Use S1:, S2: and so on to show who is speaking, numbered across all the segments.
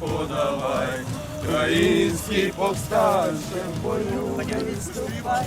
S1: подавай, український повстанче бою не відступай.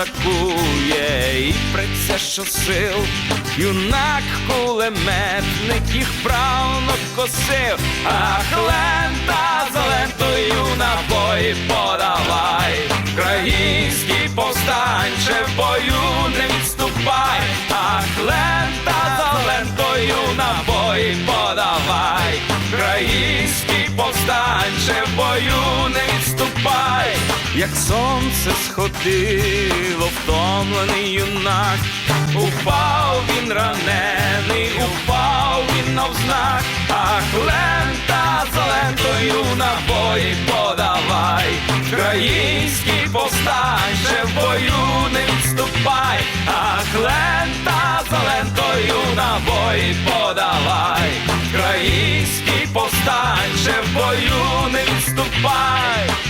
S2: атакує. І що сил, юнак кулеметник їх правно косив, ах, лента за лентою набої подавай, Український повстанче в бою як сонце сходило, втомлений юнак, упав він ранений, упав він навзнак, ах, лента за лентою набої подавай, Український повстанче в бою не відступай, ах, лента за лентою набої подавай, Український повстанче в бою не відступай.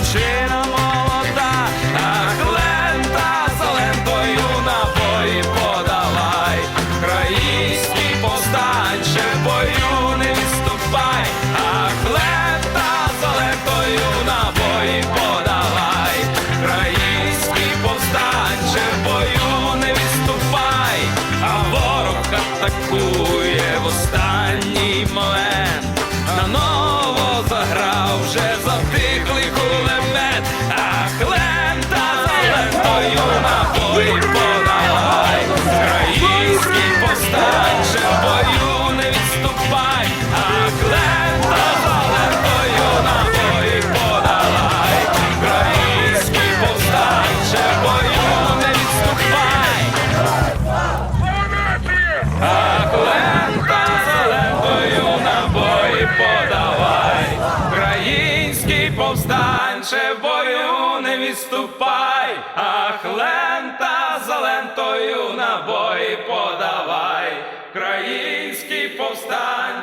S2: Channel. Повстанче в бою не відступай, ах, лента за лентою набої подавай, Український повстанче